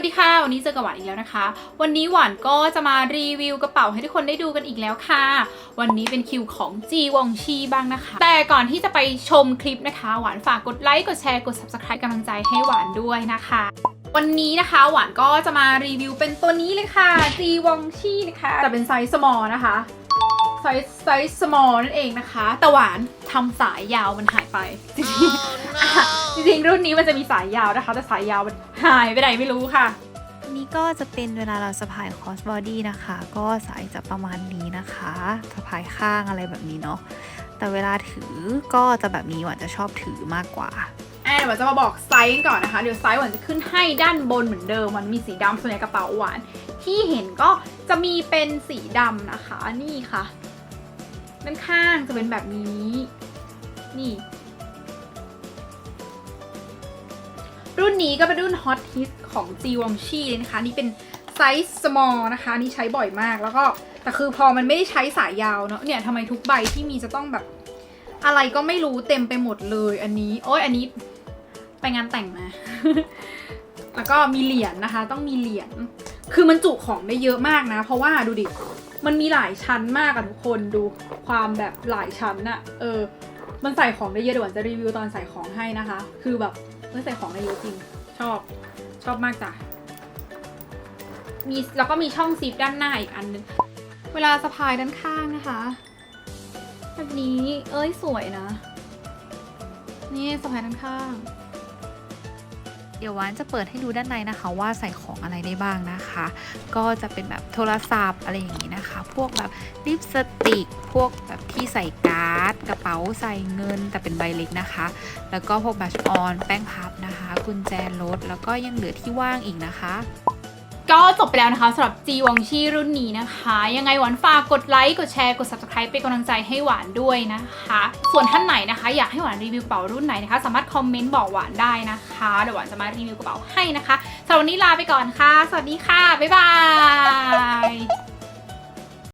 วัสดีค่ะ วันนี้เจอกับหวานอีกแล้วนะคะ วันนี้หวานก็จะมารีวิวกระเป๋าให้ทุกคนได้ดูกันอีกแล้วค่ะ วันนี้เป็นคิวของจีวองชีบ้างนะคะ แต่ก่อนที่จะไปชมคลิปนะคะ หวานฝากกดไลค์กดแชร์กด subscribe กำลังใจให้หวานด้วยนะคะวันนี้นะคะหวานก็จะมารีวิวเป็นตัวนี้เลยค่ะจีวองชีนะคะแต่เป็นไซส์ small นะคะ ไซส์ไซส์ small นั่นเองนะคะ แต่หวานทำสายยาวมันหายไป จริงๆอะจริงๆรุ่นนี้มันจะมีสายยาวนะคะ แต่สายยาวมันหายไปไหนไม่รู้ค่ะอันนี้ก็จะเป็นเวลาเราสะพายคอสบอดี้นะคะ ก็สายจะประมาณนี้นะคะสะพายข้างอะไรแบบนี้เนาะแต่เวลาถือก็จะแบบนี้หวานจะชอบถือมากกว่าอะเดี๋ยวหวานจะมาบอกไซส์กันก่อนนะคะเดี๋ยวไซส์หวานจะขึ้นให้ด้านบนเหมือนเดิมมันมีสีดำส่วนใหญ่กระเป๋าหวาน ที่เห็นก็จะมีเป็นสีดำนะคะนี่ค่ะ ด้านข้างจะเป็นแบบนี้ นี่ รุ่นนี้ก็เป็นรุ่นฮอตฮิตของ g w o n g c h i เลยนะคะ นี่เป็นไซส์ small นะคะ นี่ใช้บ่อยมากแล้วก็ แต่คือพอมันไม่ได้ใช้สายยาวเนอะเนี่ยทำไมทุกใบที่มีจะต้องแบบ อะไรก็ไม่รู้เต็มไปหมดเลย อันนี้ โอ้ยอันนี้ไปงานแต่งมา แล้วก็มีเหรียญนะคะ ต้องมีเหรียญ คือมันจุของได้เยอะมากนะ เพราะว่าดูดิ มันมีหลายชั้นมากอะทุกคนดูความแบบหลายชั้นอะเออ มันใส่ของได้เยอะเดี๋ยวอันจะรีวิวตอนใส่ของให้นะคะ คือแบบเมื่อใส่ของได้เยอะจริง ชอบชอบมากจ้ะมีแล้วก็มีช่องซิปด้านหน้าอีกอันนึงเวลาสะพายด้านข้างนะคะแบบนี้เอ้ยสวยนะ นี่สะพายด้านข้าง เดี๋ยววานจะเปิดให้ดูด้านในนะคะ ว่าใส่ของอะไรได้บ้างนะคะ ก็จะเป็นแบบโทรศัพท์อะไรอย่างนี้นะคะ พวกแบบลิปสติก พวกแบบที่ใส่การ์ด กระเป๋าใส่เงิน แต่เป็นใบเล็กนะคะ แล้วก็พวกบัชออน แป้งพับนะคะ กุญแจรถ แล้วก็ยังเหลือที่ว่างอีกนะคะ ก็จบไปแล้วนะคะสำหรับจีวองชีรุ่นนี้นะคะ ยังไงหวานฝากกดไลค์กดแชร์กด subscribe เป็นกำลังใจให้หวานด้วยนะคะ ส่วนท่านไหนนะคะ อยากให้หวานรีวิวกระเป๋ารุ่นไหนนะคะ สามารถคอมเมนต์บอกหวานได้นะคะเดี๋ยวหวานจะมารีวิวกระเป๋าให้นะคะสำหรับวันนี้ลาไปก่อนค่ะ สวัสดีค่ะบ๊ายบาย